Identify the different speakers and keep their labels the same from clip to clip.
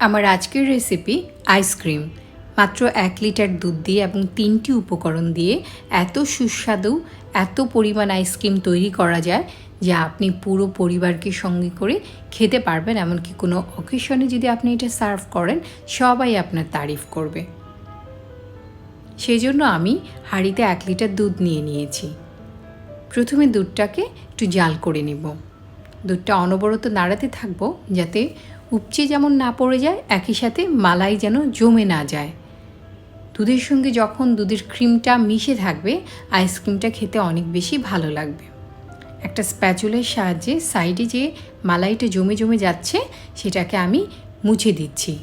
Speaker 1: আমার আজকের recipe ice cream মাত্র এক লিটার দুধ দিয়ে এবং তিনটি উপকরণ দিয়ে এত সুস্বাদু, এত পরিমাণ আইসক্রিম তৈরি করা যায় যা আপনি পুরো পরিবারকে সঙ্গে করে খেতে পারবেন। এমনকি কোনো অকেশনে যদি আপনি এটা সার্ভ করেন, সবাই আপনার তারিফ করবে। সেই জন্য আমি হাঁড়িতে এক লিটার দুধ নিয়ে নিয়েছি। প্রথমে দুধটাকে একটু জাল করে নেব। দুধটা অনবরত নাড়াতে থাকব যাতে উপচে যেমন না পড়ে যায়, একই সাথে মালাই যেন জমে না যায়। দুধের সঙ্গে যখন দুধের ক্রিমটা মিশে থাকবে আইসক্রিমটা খেতে অনেক বেশি ভালো লাগবে। একটা স্প্যাচুলের সাহায্যে সাইডে যে মালাইটা জমে জমে যাচ্ছে, সেটাকে আমি মুছে দিচ্ছি।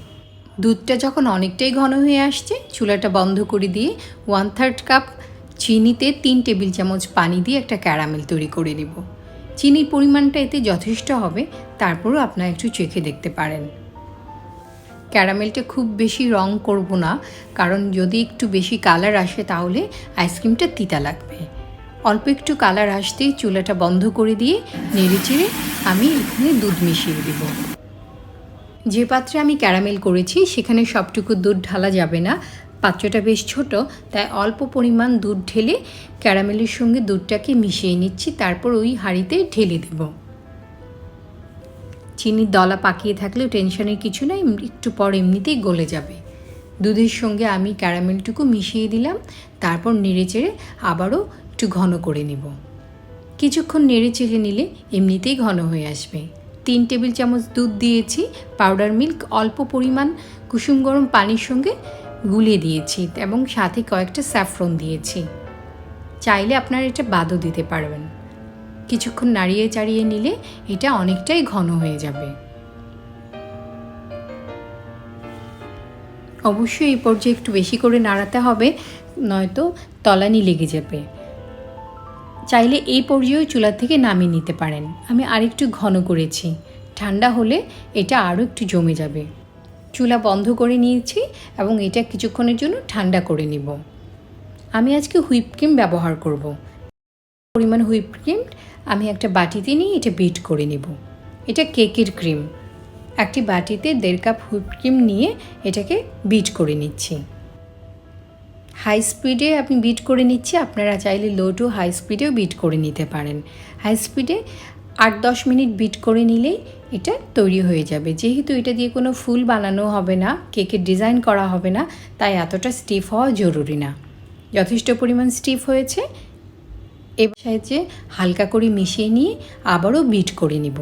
Speaker 1: দুধটা যখন অনেকটাই ঘন হয়ে আসছে, চুলাটা বন্ধ করে দিয়ে ওয়ান থার্ড কাপ চিনিতে তিন টেবিল চামচ পানি দিয়ে একটা ক্যারামেল তৈরি করে নেব। চিনির পরিমাণটা এতে যথেষ্ট হবে, তারপরও আপনারা একটু চেখে দেখতে পারেন। ক্যারামেলটা খুব বেশি রং করব না, কারণ যদি একটু বেশি কালার আসে তাহলে আইসক্রিমটা তিতা লাগবে। অল্প একটু কালার আসতেই চুলাটা বন্ধ করে দিয়ে নেড়ে চেড়ে আমি এখানে দুধ মিশিয়ে দেব। যে পাত্রে আমি ক্যারামেল করেছি, সেখানে সবটুকু দুধ ঢালা যাবে না পাত্রটা বেশ ছোট, তাই অল্প পরিমাণ দুধ ঢেলে ক্যারামেলের সঙ্গে দুধটাকে মিশিয়ে নিচ্ছি, তারপর ওই হাঁড়িতে ঢেলে দেব। চিনির দলা পাকিয়ে থাকলেও টেনশনের কিছু নাই, একটু পর এমনিতেই গলে যাবে। দুধের সঙ্গে আমি ক্যারামেলটুকু মিশিয়ে দিলাম, তারপর নেড়ে চেড়ে আবারও একটু ঘন করে নেব। কিছুক্ষণ নেড়ে চেড়ে নিলে এমনিতেই ঘন হয়ে আসবে। তিন টেবিল চামচ দুধ দিয়েছি, পাউডার মিল্ক, অল্প পরিমাণ কুসুম গরম পানির সঙ্গে গুলিয়ে দিয়েছি এবং সাথে কয়েকটা স্যাফরন দিয়েছি। চাইলে আপনারা এটা বাদও দিতে পারবেন। কিছুক্ষণ নাড়িয়ে চাড়িয়ে নিলে এটা অনেকটাই ঘন হয়ে যাবে। অবশ্যই এই পর্যায়ে একটু বেশি করে নাড়াতে হবে, নয়তো তলানি লেগে যাবে। চাইলে এই পর্যায়েও চুলা থেকে নামিয়ে নিতে পারেন। আমি আরেকটু ঘন করেছি। ঠান্ডা হলে এটা আরও একটু জমে যাবে। চুলা বন্ধ করে নিয়েছি এবং এটা কিছুক্ষণের জন্য ঠান্ডা করে নিব। আমি আজকে হুইপ ক্রিম ব্যবহার করব। পরিমাণ হুইপ ক্রিম আমি একটা বাটিতে নিয়ে এটা বিট করে নেব। এটা কেকের ক্রিম। একটি বাটিতে দেড় কাপ হুইপ ক্রিম নিয়ে এটাকে বিট করে নিচ্ছি। হাই স্পিডে আপনি বিট করে নিচ্ছি, আপনারা চাইলে লো টু হাই স্পিডেও বিট করে নিতে পারেন। হাই স্পিডে আট দশ মিনিট বিট করে নিলেই এটা তৈরি হয়ে যাবে। যেহেতু এটা দিয়ে কোনো ফুল বানানো হবে না কেকের ডিজাইন করা হবে না, তাই এতটা স্টিফ হওয়া জরুরি না। যথেষ্ট পরিমাণ স্টিফ হয়েছে। এবার সাহায্যে হালকা করে মিশিয়ে নিয়ে আবারও বিট করে নিব।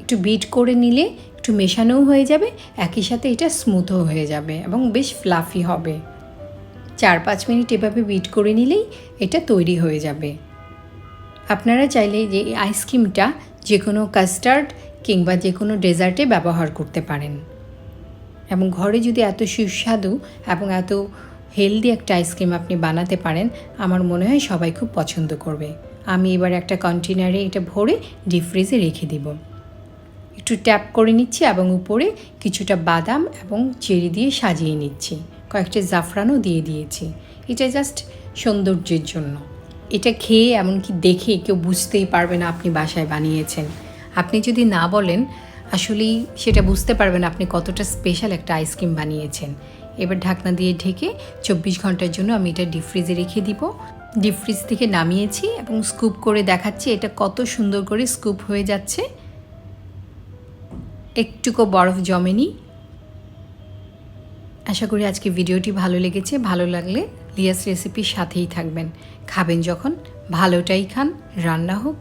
Speaker 1: একটু বিট করে নিলে একটু মেশানোও হয়ে যাবে, একই সাথে এটা স্মুথও হয়ে যাবে এবং বেশ ফ্লাফি হবে। চার পাঁচ মিনিট এভাবে বিট করে নিলেই এটা তৈরি হয়ে যাবে। আপনারা চাইলে যে এই আইসক্রিমটা যে কোনো কাস্টার্ড কিংবা যে কোনো ডেজার্টে ব্যবহার করতে পারেন। এবং ঘরে যদি এত সুস্বাদু এবং এত হেলদি একটা আইসক্রিম আপনি বানাতে পারেন, আমার মনে হয় সবাই খুব পছন্দ করবে। আমি এবার একটা কন্টেনারে এটা ভরে ডিপ ফ্রিজে রেখে দিব। একটু ট্যাপ করে নিচ্ছি এবং উপরে কিছুটা বাদাম এবং চেরি দিয়ে সাজিয়ে নিচ্ছি। কয়েকটা জাফরানও দিয়ে দিয়েছি। এটা জাস্ট সৌন্দর্যের জন্য। এটা খেয়ে এমনকি দেখে কেউ বুঝতেই পারবে না আপনি বাসায় বানিয়েছেন। আপনি যদি না বলেন, আসলেই সেটা বুঝতে পারবেন আপনি কতটা স্পেশাল একটা আইসক্রিম বানিয়েছেন। এবার ঢাকনা দিয়ে ঢেকে চব্বিশ ঘণ্টার জন্য আমি এটা ডিপ ফ্রিজে রেখে দিব। ডিপ ফ্রিজ থেকে নামিয়েছি এবং স্কুপ করে দেখাচ্ছি এটা কত সুন্দর করে স্কুপ হয়ে যাচ্ছে। একটুকু বরফ জমেনি। আশা করি আজকে ভিডিওটি ভালো লেগেছে। ভালো লাগলে লিয়াস রেসিপির সাথেই থাকবেন। খাবেন যখন, ভালোটাই খান, রান্না হোক